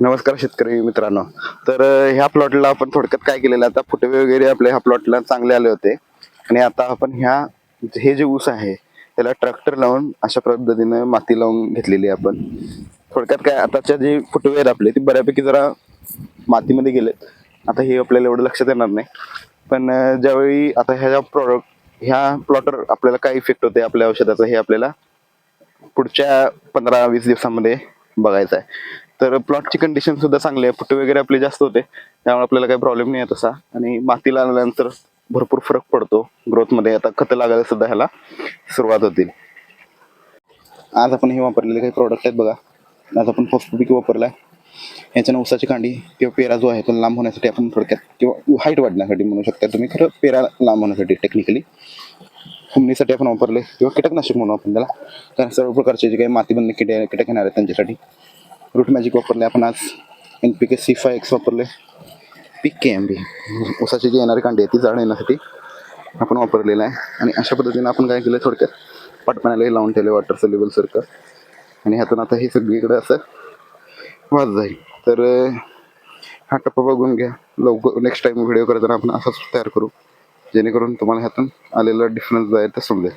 नमस्कार शेतकरी मित्रांनो. तर ह्या प्लॉटला आपण थोडक्यात काय केलेलं आता फुटवे वगैरे आपल्या ह्या प्लॉटला चांगले आले होते. आणि आता आपण ह्या हे जे ऊस आहे त्याला ट्रॅक्टर लावून अशा पद्धतीनं माती लावून घेतलेली आहे आपण. थोडक्यात काय आताच्या जे फुटवे आहेत आपले ते बऱ्यापैकी जरा मातीमध्ये गेलेत. आता हे आपल्याला एवढं लक्षात येणार नाही. पण ज्यावेळी आता ह्या ज्या प्रॉडक्ट ह्या प्लॉटर आपल्याला काय इफेक्ट होते आपल्या औषधाचा हे आपल्याला पुढच्या पंधरा वीस दिवसामध्ये बघायचं आहे. तर प्लॉटची कंडिशन सुद्धा चांगली आहे. फुटे वगैरे आपले जास्त होते. त्यामुळे आपल्याला काही प्रॉब्लेम नाही आहे तसा आणि मातीला आल्यानंतर भरपूर फरक पडतो ग्रोथमध्ये आता खतं लागायला सुद्धा ह्याला सुरुवात होतील. आज आपण हे वापरलेले काही प्रॉडक्ट आहेत बघा. आज आपण फॉस्फोपिक वापरला आहे ह्याच्यानं उसाची कांडी किंवा पेरा जो आहे तो लांब होण्यासाठी आपण थोडक्यात किंवा हाईट वाढण्यासाठी म्हणू शकता. तुम्ही खरं पेरा लांब होण्यासाठी टेक्निकली फुमणीसाठी आपण वापरले किंवा कीटकनाशक म्हणू आपण त्याला. कारण सर्व प्रकारचे जे काही मातीबंद कीट कीटक येणार आहेत त्यांच्यासाठी रूट मॅजिक वापरले. आपण आज N P K C five x वापरले. पी के एम बी उसाची जी येणारी कांडी आहे ती जाड येण्यासाठी आपण वापरलेलं आहे. आणि अशा पद्धतीने आपण काय केलं थोडक्यात पाटपाण्यालाही लावून ठेवले वॉटर सोल्युबल सारखं आणि ह्यातून आता हे सगळीकडे असं वाज जाईल. तर हा टप्पा बघून घ्या. लवकर नेक्स्ट टाईम व्हिडिओ करताना आपण असाच तयार करू. जेणेकरून तुम्हाला ह्यातून आलेला डिफरन्स जो आहे ते समजेल